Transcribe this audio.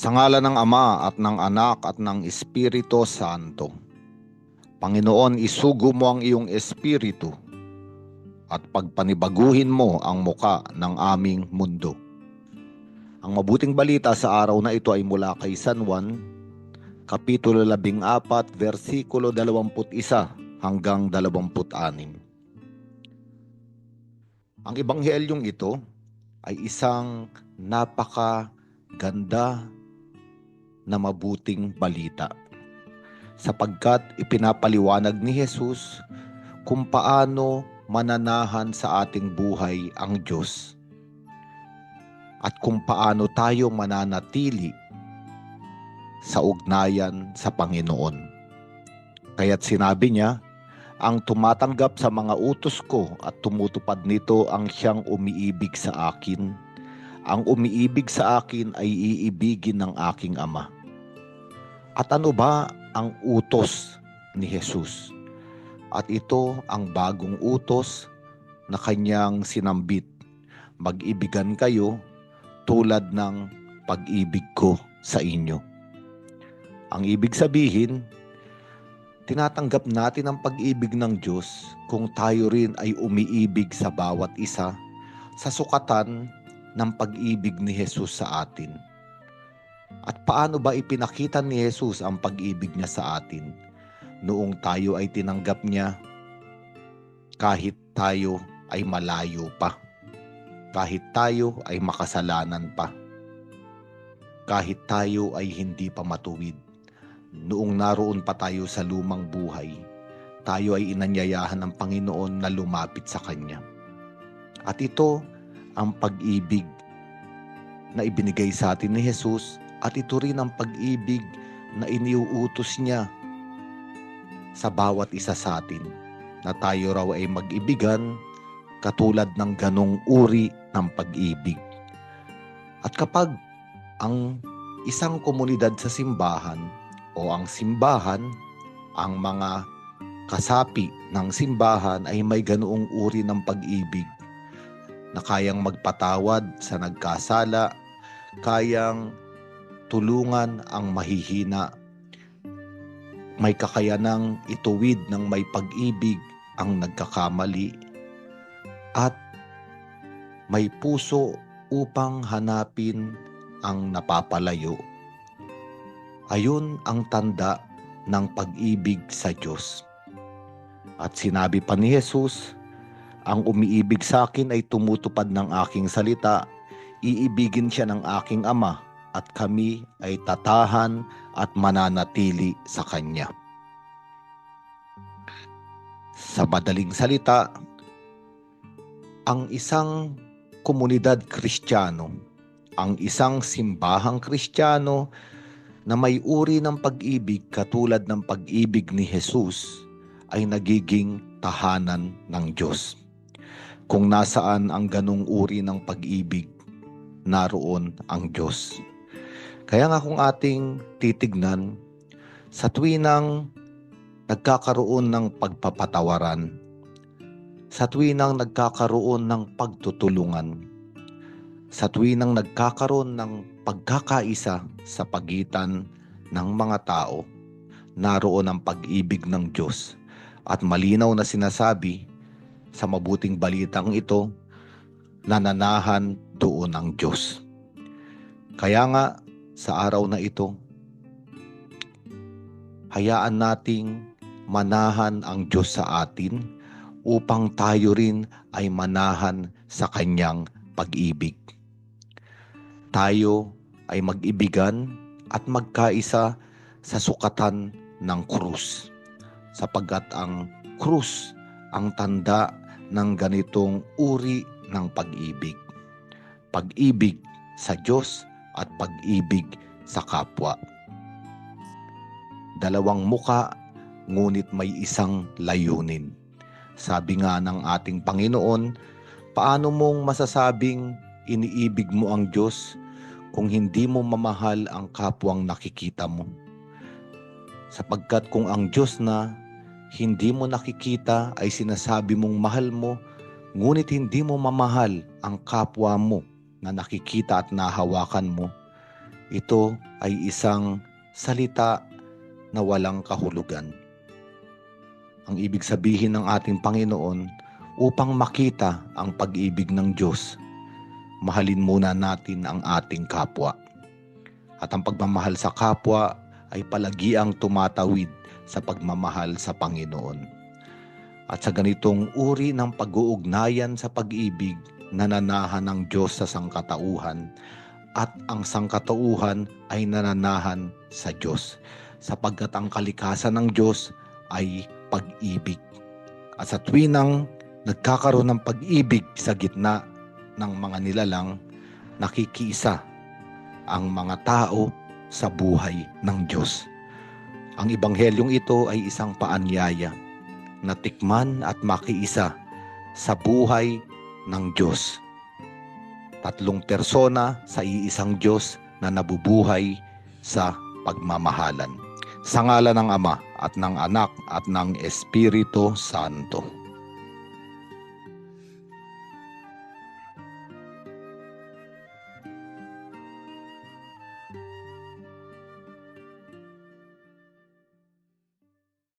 Sa ngala ng Ama at ng Anak at ng Espiritu Santo. Panginoon, isugo mo ang iyong espiritu at pagpanibaguhin mo ang muka ng aming mundo. Ang mabuting balita sa araw na ito ay mula kay San Juan, Kapitulo 14, versikulo 21 hanggang 26. Ang ebanghelyong ito ay isang napaka ganda na mabuting balita sapagkat ipinapaliwanag ni Jesus kung paano mananahan sa ating buhay ang Diyos at kung paano tayo mananatili sa ugnayan sa Panginoon. Kaya't sinabi niya, ang tumatanggap sa mga utos ko at tumutupad nito ang siyang umiibig sa akin. Ang umiibig sa akin ay iibigin ng aking Ama. At ano ba ang utos ni Jesus? At ito ang bagong utos na kanyang sinambit. Mag-ibigan kayo tulad ng pag-ibig ko sa inyo. Ang ibig sabihin, tinatanggap natin ang pag-ibig ng Diyos kung tayo rin ay umiibig sa bawat isa sa sukatan ng pag-ibig ni Jesus sa atin. At paano ba ipinakita ni Jesus ang pag-ibig niya sa atin? Noong tayo ay tinanggap niya kahit tayo ay malayo pa, kahit tayo ay makasalanan pa, kahit tayo ay hindi pa matuwid. Noong naroon pa tayo sa lumang buhay, tayo ay inanyayahan ng Panginoon na lumapit sa Kanya. At ito ang pag-ibig na ibinigay sa atin ni Jesus at ito rin ang pag-ibig na iniuutos niya sa bawat isa sa atin na tayo raw ay mag-ibigan katulad ng ganong uri ng pag-ibig. At kapag ang isang komunidad sa simbahan o ang simbahan, ang mga kasapi ng simbahan ay may ganoong uri ng pag-ibig na kayang magpatawad sa nagkasala, kayang tulungan ang mahihina, may kakayanang ituwid ng may pag-ibig ang nagkakamali, at may puso upang hanapin ang napapalayo. Ayun ang tanda ng pag-ibig sa Diyos. At sinabi pa ni Jesus, ang umiibig sa akin ay tumutupad ng aking salita, iibigin siya ng aking ama at kami ay tatahan at mananatili sa Kanya. Sa madaling salita, ang isang komunidad kristyano, ang isang simbahang kristyano na may uri ng pag-ibig katulad ng pag-ibig ni Jesus ay nagiging tahanan ng Diyos. Kung nasaan ang ganong uri ng pag-ibig, naroon ang Diyos. Kaya nga kung ating titignan, sa tuwinang nagkakaroon ng pagpapatawaran, sa tuwinang nagkakaroon ng pagtutulungan, sa tuwinang nagkakaroon ng pagkakaisa sa pagitan ng mga tao, naroon ang pag-ibig ng Diyos at malinaw na sinasabi sa mabuting balitang ito, nananahan doon ang Diyos. Kaya nga sa araw na ito, hayaan nating manahan ang Diyos sa atin upang tayo rin ay manahan sa Kanyang pag-ibig tayo ay mag-ibigan at magkaisa sa sukatan ng krus. Sapagkat ang krus ang tanda ng ganitong uri ng pag-ibig. Pag-ibig sa Diyos at pag-ibig sa kapwa. Dalawang muka, ngunit may isang layunin. Sabi nga ng ating Panginoon, paano mong masasabing iniibig mo ang Diyos kung hindi mo mamahal ang kapwang nakikita mo. Sapagkat kung ang Diyos na hindi mo nakikita ay sinasabi mong mahal mo, ngunit hindi mo mamahal ang kapwa mo na nakikita at nahawakan mo, ito ay isang salita na walang kahulugan. Ang ibig sabihin ng ating Panginoon, upang makita ang pag-ibig ng Diyos, mahalin muna natin ang ating kapwa. At ang pagmamahal sa kapwa ay palagiang tumatawid sa pagmamahal sa Panginoon. At sa ganitong uri ng pag-uugnayan sa pag-ibig, nananahan ng Diyos sa sangkatauhan at ang sangkatauhan ay nananahan sa Diyos sapagkat ang kalikasan ng Diyos ay pag-ibig. At sa tuwinang nagkakaroon ng pag-ibig sa gitna ng mga nilalang, nakikiisa ang mga tao sa buhay ng Diyos. Ang ibanghelyong ito ay isang paanyaya na tikman at makiisa sa buhay ng Diyos. Tatlong persona sa iisang Diyos na nabubuhay sa pagmamahalan. Sa ngala ng Ama at ng Anak at ng Espiritu Santo.